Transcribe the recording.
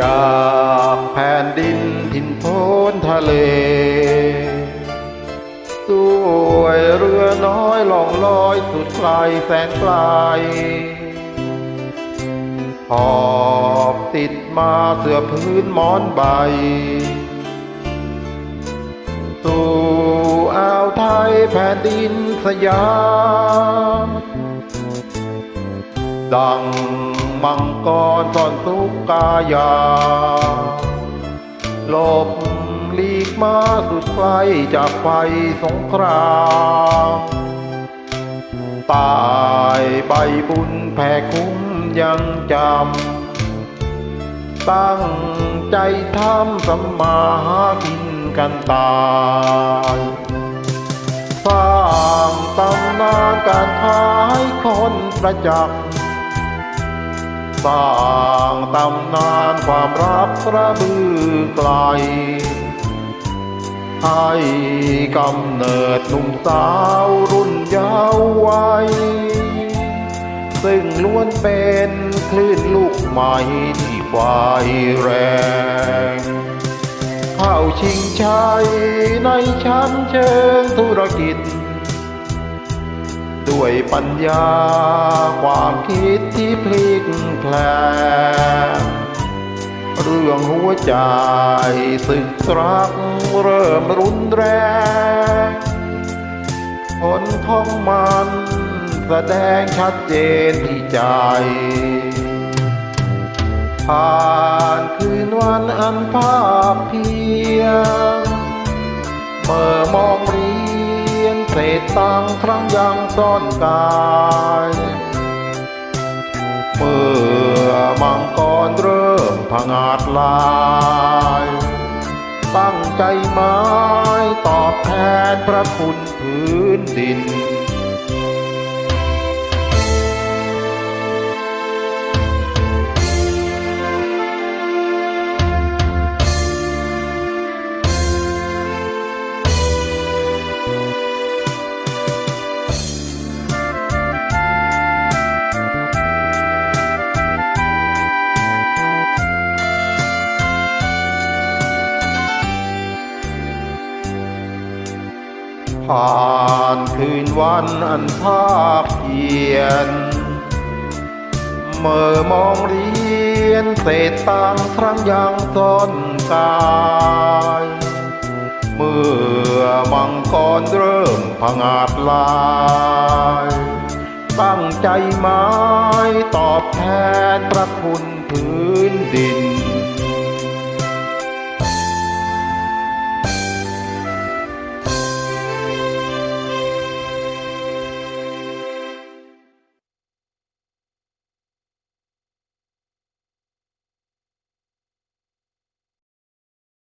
จากแผ่นดินถิ่นโพนทะเล ด้วยเรือน้อยล่องลอยสุดไกลแสนไกลหอบติดมาเสื้อพื้นหมอนใบ สู่อ่าวไทยแผ่นดินสยาม ดัง มังกรซ่อนสุกกายาหลบหลีกมาสุดไกลจากไฟสงครามตายใบบุญแผ่คุ้มยังจำ ตั้งใจทำสัมมาหากินกันตายสร้างตำนานการขายคนประจักษ์ สร้างตำนานความรักระบือไกล ให้กำเนิดหนุ่มสาวรุ่นเยาว์วัย ซึ่งล้วนเป็นคลื่นลูกใหม่ที่ไฟแรงเข้าชิงชัยในชั้นเชิงธุรกิจ ด้วยปัญญาความคิดที่พลิกแพลงเรื่องหัวใจสึกรักเริ่มรุนแรงผลของมันแสดงชัดเจนที่ใจ ผ่านคืนวันอันภาคเพียงเมื่อมองเร ต่างค์ครั้งยังซ่อนกายเมื่อมังกรเริ่มผงาดลายตั้งใจไม้ตอบแทนพระคุณพื้นดิน ผ่านคืนวันอันภาคเพียน เมื่อมองเรียนเศษตังครั้งยังซ่อนกายเมื่อมังกรเริ่มผงาดลายตั้งใจไม้ตอบแทนพระคุณพื้นดิน